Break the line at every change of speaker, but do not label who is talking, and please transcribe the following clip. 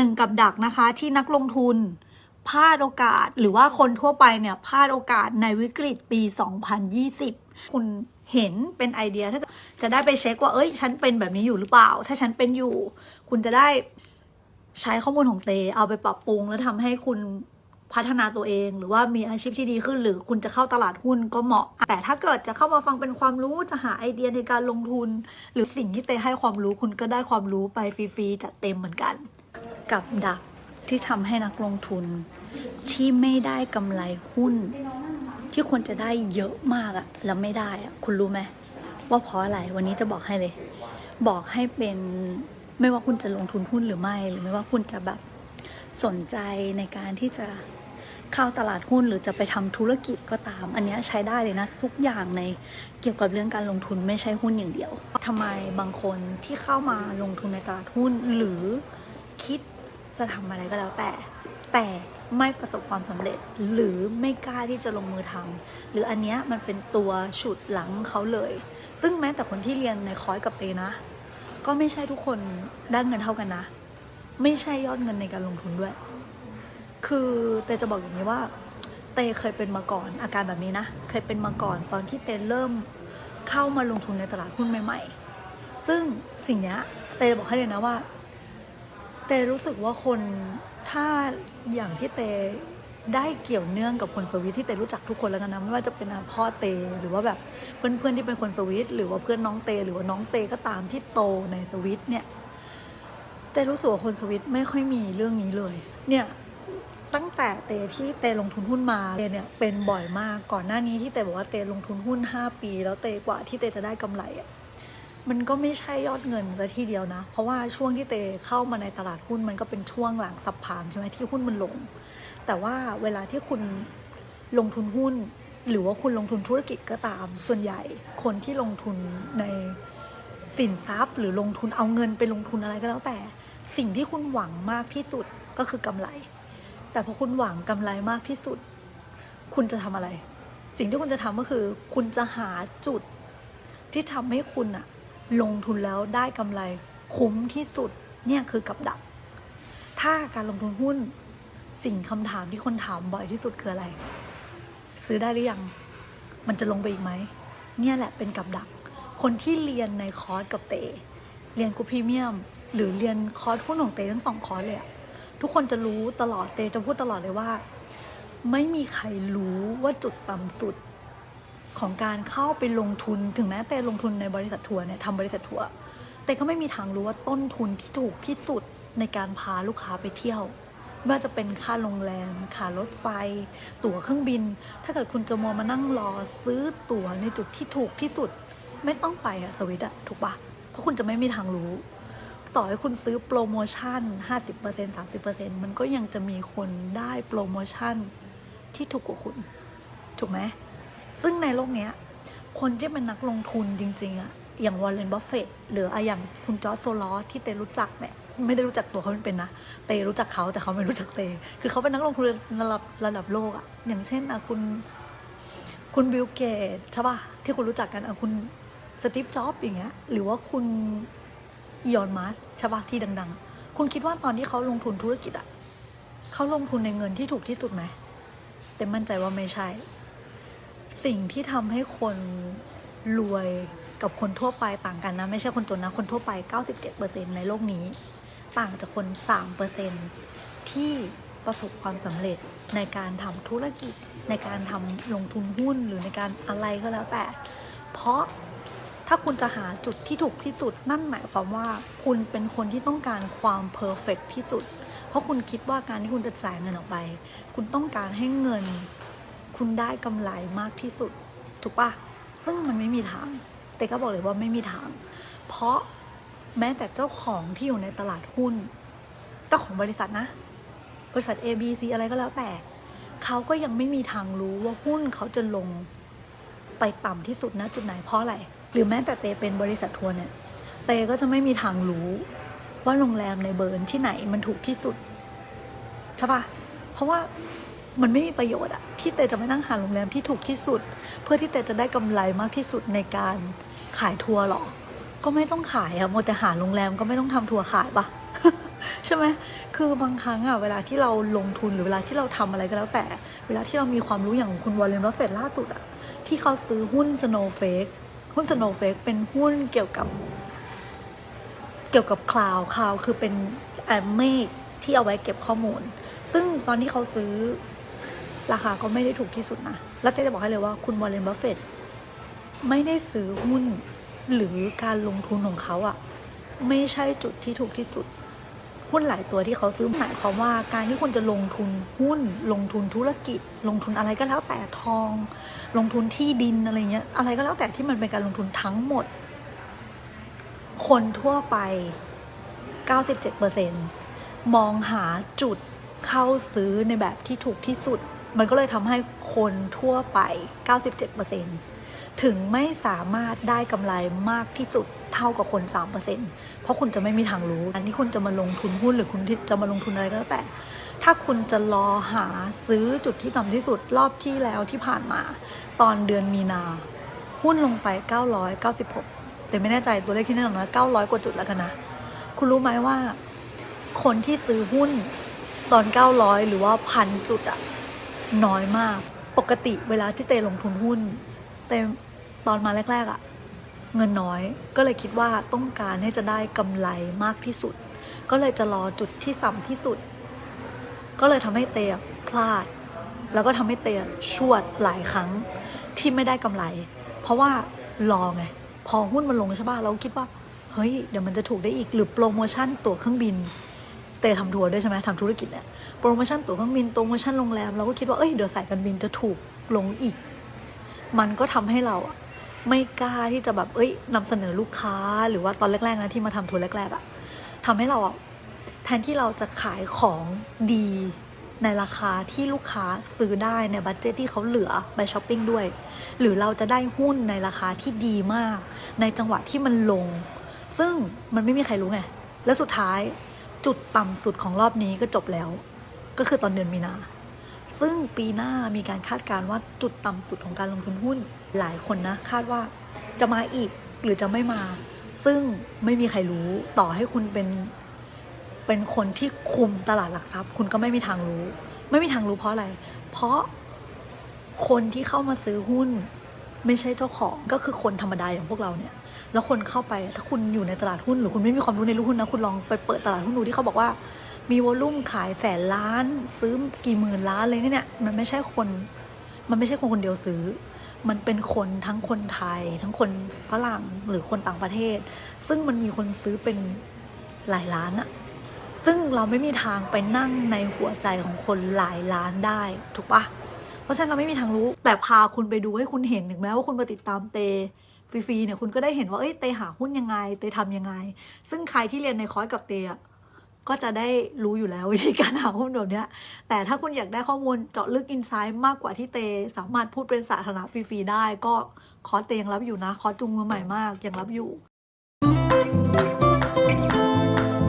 หนึ่งกับดักนะคะที่นักลงทุนพลาดโอกาสหรือว่าคนทั่วไปเนี่ยพลาดโอกาสในวิกฤตปี 2020 คุณเห็นเป็นไอเดียถ้าจะได้ไปเช็คว่าเอ้ย ฉันเป็นแบบนี้อยู่หรือเปล่า ถ้าฉันเป็นอยู่ คุณจะได้ใช้ข้อมูลของเตเอาไปปรับปรุง แล้วทำให้คุณพัฒนาตัวเอง หรือว่ามีอาชีพที่ดีขึ้น หรือคุณจะเข้าตลาดหุ้นก็เหมาะ แต่ถ้าเกิดจะเข้ามาฟังเป็นความรู้จะหาไอเดียในการลงทุน หรือสิ่งที่เตให้ความรู้คุณก็ได้ความรู้ไปฟรีๆจัดเต็มเหมือนกัน กับดักที่ทำให้นักลงทุน ที่ไม่ได้กำไรหุ้น ที่ควรจะได้เยอะมากอะแล้วไม่ได้อะคุณรู้ไหมว่าเพราะอะไรวันนี้จะบอกให้เลย บอกให้เป็นไม่ว่าคุณจะลงทุนหุ้นหรือไม่ หรือไม่ว่าคุณจะแบบสนใจในการที่จะเข้าตลาดหุ้นหรือจะไปทำธุรกิจก็ตาม อันนี้ใช้ได้เลยนะ ทุกอย่างในเกี่ยวกับเรื่องการลงทุนไม่ใช่หุ้นอย่างเดียวทำไมบางคนที่เข้ามาลงทุนในตลาดหุ้น หรือคิด จะทำอะไรก็แล้วแต่ แต่ไม่ประสบความสำเร็จหรือไม่กล้าที่จะลงมือทำหรืออันเนี้ยมันเป็นตัวฉุดหลังเขาเลย ซึ่งแม้แต่คนที่เรียนในคอร์สกับเตนะ ก็ไม่ใช่ทุกคนได้เงินเท่ากันนะ ไม่ใช่ยอดเงินในการลงทุนด้วย คือเตจะบอกอย่างนี้ว่า เตเคยเป็นมาก่อนอาการแบบนี้นะ เคยเป็นมาก่อนตอนที่เตเริ่มเข้ามาลงทุนในตลาดหุ้นใหม่ ๆ ซึ่งสิ่งนี้เตบอกให้เลยนะว่า เตรู้สึกว่าคนถ้าอย่างที่เตได้เกี่ยวเนื่องกับคนสวิตที่เตรู้จักทุกคนแล้วกันนะไม่ว่าจะเป็นพ่อเตหรือว่าแบบเพื่อนๆที่เป็นคนสวิตหรือว่าเพื่อนน้องเตหรือว่าน้องเตก็ตามที่โตในสวิตเนี่ยเตรู้สึกว่าคนสวิตไม่ค่อยมีเรื่องนี้เลย เนี่ยตั้งแต่เตที่เตลงทุนหุ้นมาเตเนี่ยเป็นบ่อยมากก่อนหน้านี้ที่เตบอกว่าเตลงทุนหุ้น 5 ปี แล้วเตกว่าที่เตจะได้กำไรอะ มันก็ไม่ใช่ยอดเงินซะทีเดียวนะ เพราะว่าช่วงที่เตเข้ามาในตลาดหุ้นมันก็เป็นช่วงหลังสับพามใช่ไหมที่หุ้นมันลง แต่ว่าเวลาที่คุณลงทุนหุ้น หรือว่าคุณลงทุนธุรกิจก็ตาม ส่วนใหญ่คนที่ลงทุนในสินทรัพย์ หรือลงทุนเอาเงินไปลงทุนอะไรก็แล้วแต่ สิ่งที่คุณหวังมากที่สุดก็คือกำไร แต่พอคุณหวังกำไรมากที่สุด คุณจะทำอะไร สิ่งที่คุณจะทำก็คือ คุณจะหาจุดที่ทำให้คุณอะ ลงทุนแล้วได้กำไรคุ้มที่สุดเนี่ยคือกับดัก ถ้าการลงทุนหุ้นสิ่งคำถามที่คนถามบ่อยที่สุดคืออะไร ซื้อได้หรือยัง มันจะลงไปอีกไหม เนี่ยแหละเป็นกับดัก คนที่เรียนในคอร์สกับเต เรียนกูพรีเมียม หรือเรียนคอร์สหุ้นของเตทั้งสองคอร์สเลยอะทุกคนจะรู้ตลอดเตจะพูดตลอดเลยว่า ไม่มีใครรู้ว่าจุดต่ำสุด ของการเข้าไปลงทุนถึงแม้แต่ลงทุนในบริษัททัวร์เนี่ยทำบริษัททัวร์แต่ก็ไม่มีทางรู้ว่าต้นทุนที่ถูกที่สุดในการพาลูกค้าไปเที่ยวไม่ว่าจะเป็นค่าโรงแรมค่ารถไฟ ตั๋วเครื่องบิน ถ้าเกิดคุณจะมัวมานั่งรอซื้อตั๋วในจุดที่ถูกที่สุด ไม่ต้องไปอะสวิตอะถูกปะเพราะคุณจะไม่มีทางรู้ ต่อให้คุณซื้อโปรโมชั่น 50% 30%มันก็ยังจะมีคนได้โปรโมชั่นที่ถูกกว่าคุณ ถูกไหม ซึ่งในโลกเนี้ย คนที่เป็นนักลงทุนจริง ๆอะอย่างวอร์เรนบัฟเฟตหรืออะอย่างคุณจอร์จโซลอสที่เตรู้จักเนี่ยไม่ได้รู้จักตัวเขาเป็นนะ เตรู้จักเขาแต่เขาไม่รู้จักเต คือเขาเป็นนักลงทุนระดับระดับโลกอะอย่างเช่นอะคุณ คุณบิลเกตใช่ป่ะที่คุณรู้จักกันอะคุณสตีฟจ็อบอย่างเงี้ย หรือว่าคุณอีอนมัสใช่ป่ะที่ดัง ๆ คุณคิดว่าตอนที่เขาลงทุนธุรกิจอะเขาลงทุนในเงินที่ถูกที่สุดไหมเต็มมั่นใจว่าไม่ใช่ สิ่งที่ทำให้คนรวยกับคนทั่วไปต่างกันนะ ไม่ใช่คนจนนะ คนทั่วไป 97%ในโลกนี้ ต่างจากคน 3%ที่ประสบความสำเร็จในการทำธุรกิจ ในการทำลงทุนหุ้นหรือในการอะไรก็แล้วแต่ เพราะถ้าคุณจะหาจุดที่ถูกที่สุดนั่นหมายความว่าคุณเป็นคนที่ต้องการความเพอร์เฟกที่สุด เพราะคุณคิดว่าการที่คุณจะจ่ายเงินออกไป คุณต้องการให้เงิน คุณได้กำไรมากที่สุด ถูกปะซึ่งมันไม่มีทาง แต่ก็บอกเลยว่าไม่มีทาง เพราะแม้แต่เจ้าของที่อยู่ในตลาดหุ้น เจ้าของบริษัทนะ บริษัท A B C อะไรก็แล้วแต่ เขาก็ยังไม่มีทางรู้ว่าหุ้นเขาจะลงไปต่ำที่สุดนะจุดไหนเพราะอะไร หรือแม้แต่เตเป็นบริษัททัวร์เนี่ย เตก็จะไม่มีทางรู้ว่าโรงแรมในเบิร์นที่ไหนมันถูกที่สุด ใช่ปะเพราะว่า มันไม่มีประโยชน์อะที่เตจะไปนั่งหาโรงแรมที่ถูกที่สุด เพื่อที่เตจะได้กำไรมากที่สุดในการขายทัวร์หรอ ก็ไม่ต้องขายอะโมแต่หาโรงแรมก็ไม่ต้องทำทัวร์ขายปะใช่ไหมคือบางครั้งอะเวลาที่เราลงทุนหรือเวลาที่เราทำอะไรก็แล้วแต่ เวลาที่เรามีความรู้อย่างคุณวอลเลนบัฟเฟตล่าสุดอะที่เขาซื้อหุ้น Snowflake หุ้น Snowflake เป็นหุ้นเกี่ยวกับ เกี่ยวกับคลาวคลาวคือเป็นแอมเมฆที่เอาไว้เก็บข้อมูล ซึ่งตอนที่เขาซื้อ ราคาก็ไม่ได้ถูกที่สุดนะ แล้วเต้จะบอกให้เลยว่าคุณวอลเลนบัฟเฟตไม่ได้ซื้อหุ้นหรือการลงทุนของเขาอะไม่ใช่จุดที่ถูกที่สุด หุ้นหลายตัวที่เขาซื้อหมายความว่าการที่คุณจะลงทุนหุ้น ลงทุนธุรกิจ ลงทุนอะไรก็แล้วแต่ทอง ลงทุนที่ดินอะไรเงี้ยอะไรก็แล้วแต่ที่มันเป็นการลงทุนทั้งหมด คนทั่วไป 97%มองหาจุดเข้าซื้อในแบบที่ถูกที่สุด มันก็เลยทำให้คนทั่วไป 97%ถึงไม่สามารถได้กำไรมากที่สุดเท่ากับคน 3%เพราะคุณจะไม่มีทางรู้ อันที่คุณจะมาลงทุนหุ้นหรือคุณที่จะมาลงทุนอะไรก็แล้วแต่ ถ้าคุณจะรอหาซื้อจุดที่ต่ำที่สุดรอบที่แล้วที่ผ่านมา ตอนเดือนมีนา หุ้นลงไป 996 แต่ไม่แน่ใจตัวเลขที่แน่นอนนะ900 กว่าจุดแล้วกันนะ คุณรู้ไหมว่า คนที่ซื้อหุ้นตอน 900 หรือว่าพันจุดอะ น้อยมาก ปกติเวลาที่เตลงทุนหุ้น เตตอนมาแรกๆอะเงินน้อยก็เลยคิดว่าต้องการให้จะได้กำไรมากที่สุด ก็เลยจะรอจุดที่ต่ำที่สุด ก็เลยทำให้เตะพลาด แล้วก็ทำให้เตะชวดหลายครั้งที่ไม่ได้กำไร เพราะว่ารอไง พอหุ้นมันลงใช่ป่ะเราคิดว่า เฮ้ย เดี๋ยวมันจะถูกได้อีกหรือโปรโมชั่นตั๋วเครื่องบิน เตทำทัวร์ด้วยใช่ไหมทำธุรกิจเนี่ยโปรโมชั่นตั๋วเครื่องบินโปรโมชั่นโรงแรมเราก็คิดว่าเอ้ยเดี๋ยวสายการบินจะถูกลงอีก มันก็ทำให้เราไม่กล้าที่จะแบบเอ้ยนำเสนอลูกค้าหรือว่าตอนแรกๆนะที่มาทำทัวร์แรกๆอะทำให้เราอะแทนที่เราจะขายของดีในราคาที่ลูกค้าซื้อได้ในบัตเจตที่เขาเหลือไปช้อปปิ้งด้วย หรือเราจะได้หุ้นในราคาที่ดีมาก ในจังหวะที่มันลง ซึ่งมันไม่มีใครรู้ไง แล้วสุดท้าย จุดต่ำสุดของรอบนี้ก็จบแล้ว ก็คือตอนเดือนมีนา ซึ่งปีหน้ามีการคาดการณ์ว่าจุดต่ำสุดของการลงทุนหุ้นหลายคนนะ คาดว่าจะมาอีกหรือจะไม่มา ซึ่งไม่มีใครรู้ต่อให้คุณเป็นเป็นคนที่คุมตลาดหลักทรัพย์ คุณก็ไม่มีทางรู้ ไม่มีทางรู้เพราะอะไร เพราะคนที่เข้ามาซื้อหุ้น ไม่ใช่เจ้าของก็คือคนธรรมดาอย่างพวกเราเนี่ย แล้วคนเข้าไปถ้าคุณอยู่ในตลาดหุ้นหรือคุณไม่มีความรู้ในหุ้นนะคุณลองไปเปิดตลาดหุ้นดูที่เขาบอกว่า มีวอลลุ่มขายแสนล้าน ซื้อกี่หมื่นล้านอะไรเนี่ยมันไม่ใช่คน มันไม่ใช่คนคนเดียวซื้อ มันเป็นคนทั้งคนไทย ทั้งคนฝรั่งหรือคนต่างประเทศ ซึ่งมันมีคนซื้อเป็นหลายล้านอะซึ่งเราไม่มีทางไปนั่งในหัวใจของคนหลายล้านได้ถูกปะเพราะฉะนั้นเราไม่มีทางรู้แต่พาคุณไปดูให้คุณเห็นถึงแม้ว่าคุณมาติดตามเต ฟรีๆเนี่ยคุณก็ได้เห็นว่าเอ้ยเตหาหุ้นยังไง เตทำยังไง ซึ่งใครที่เรียนในคอร์สกับเตอะก็จะได้รู้อยู่แล้ววิธีการหาหุ้นแบบเนี้ยแต่ถ้าคุณอยากได้ข้อมูลเจาะลึกอินไซต์มากกว่าที่เต สามารถพูดเป็นสาธารณะฟรีๆได้ ก็คอร์สเตยังรับอยู่นะ คอร์สจุงมือใหม่มากยังรับอยู่